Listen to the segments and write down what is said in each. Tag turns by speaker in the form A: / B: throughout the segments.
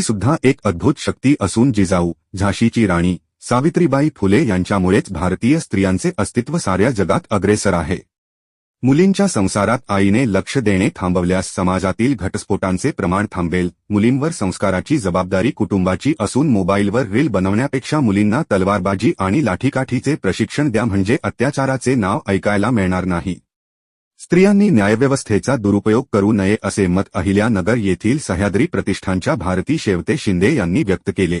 A: सुद्धा एक अद्भुत शक्ती असून जिजाऊ झाशीची राणी सावित्रीबाई फुले यांच्यामुळेच भारतीय स्त्रियांचे अस्तित्व साऱ्या जगात अग्रेसर आहे. मुलींच्या संसारात आईने लक्ष देणे थांबवल्यास समाजातील घटस्फोटांचे प्रमाण थांबेल मुलींवर संस्काराची जबाबदारी कुटुंबाची असून मोबाईलवर रील बनवण्यापेक्षा मुलींना तलवारबाजी आणि लाठीकाठीचे प्रशिक्षण द्या म्हणजे अत्याचाराचे नाव ऐकायला मिळणार नाही. स्त्रियांनी न्यायव्यवस्थेचा दुरुपयोग करू नये असे मत अहिल्यानगर येथील सह्याद्री प्रतिष्ठानच्या भारती शेवते शिंदे यांनी व्यक्त केले.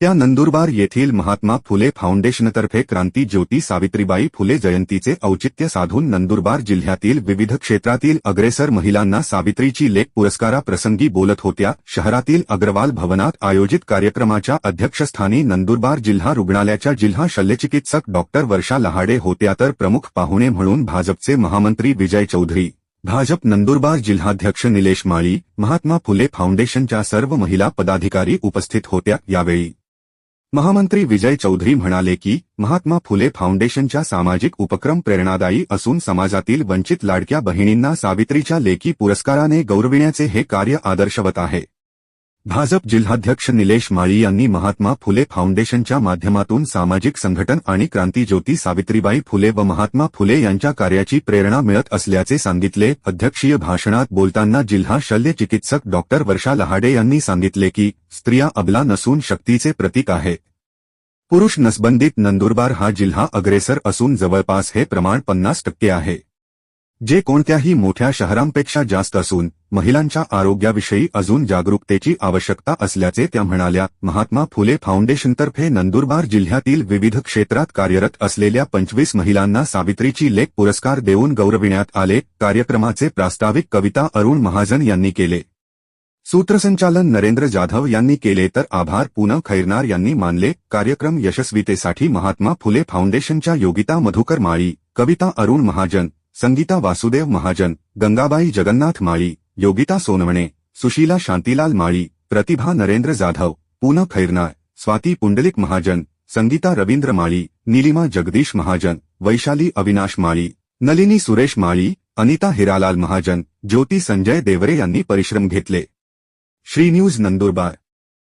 A: त्या नंदुरबार येथील महात्मा फुले फाउंडेशनतर्फे क्रांती ज्योती सावित्रीबाई फुले जयंतीचे औचित्य साधून नंदुरबार जिल्ह्यातील विविध क्षेत्रातील अग्रेसर महिलांना सावित्रीची लेख पुरस्काराप्रसंगी बोलत होत्या. शहरातील अग्रवाल भवनात आयोजित कार्यक्रमाच्या अध्यक्षस्थानी नंदुरबार जिल्हा रुग्णालयाच्या जिल्हा शल्यचिकित्सक डॉक्टर वर्षा लहाडे होत्या तर प्रमुख पाहुणे म्हणून भाजपचे महामंत्री विजय चौधरी भाजप नंदुरबार जिल्हाध्यक्ष निलेश माळी महात्मा फुले फाउंडेशनच्या सर्व महिला पदाधिकारी उपस्थित होत्या. यावेळी महामंत्री विजय चौधरी म्हणाले की महात्मा फुले फाउंडेशनच्या सामाजिक उपक्रम प्रेरणादायी असून समाजातील वंचित लाडक्या बहिणींना सावित्रीच्या लेखी पुरस्काराने गौरविण्याचे हे कार्य आदर्शवत आहे. भाजप जिल्हाध्यक्ष निलेश माळी यांनी महात्मा फुले फाउंडेशनच्या माध्यमातून सामाजिक संघटन आणि क्रांतीज्योती सावित्रीबाई फुले व महात्मा फुले यांच्या कार्याची प्रेरणा मिळत असल्याचे सांगितले. अध्यक्षीय भाषणात बोलताना जिल्हा शल्य चिकित्सक डॉक्टर वर्षा लहाडे यांनी सांगितले की स्त्रिया अबला नसून शक्तीचे प्रतीक आहे. पुरुष नसबंदीत नंदुरबार हा जिल्हा अग्रेसर असून जवळपास हे प्रमाण पन्नास टक्के आहे. जे कोणत्याही मोठ्या शहरांपेक्षा जास्त असून महिलांच्या आरोग्याविषयी अजून जागरूकतेची आवश्यकता असल्याचे त्या म्हणाल्या. महात्मा फुले फाउंडेशनतर्फे नंदुरबार जिल्ह्यातील विविध क्षेत्रात कार्यरत असलेल्या पंचवीस महिलांना सावित्रीची लेख पुरस्कार देऊन गौरविण्यात आले. कार्यक्रमाचे प्रास्ताविक कविता अरुण महाजन यांनी केले. सूत्रसंचालन नरेंद्र जाधव यांनी केले तर आभार. पूनम खैरनार यांनी मानले. कार्यक्रम यशस्वीतेसाठी महात्मा फुले फाउंडेशनच्या योगिता मधुकर माळी. कविता अरुण महाजन. संगीता वासुदेव महाजन गंगाबाई जगन्नाथ माळी योगिता सोनवणे सुशीला शांतीलाल माळी प्रतिभा नरेंद्र जाधव पूना खैरनार स्वाती पुंडलिक महाजन संगीता रवींद्र माळी निलिमा जगदीश महाजन वैशाली अविनाश माळी नलिनी सुरेश माळी अनिता हिरालाल महाजन ज्योती संजय देवरे यांनी परिश्रम घेतले. श्री न्यूज नंदुरबार.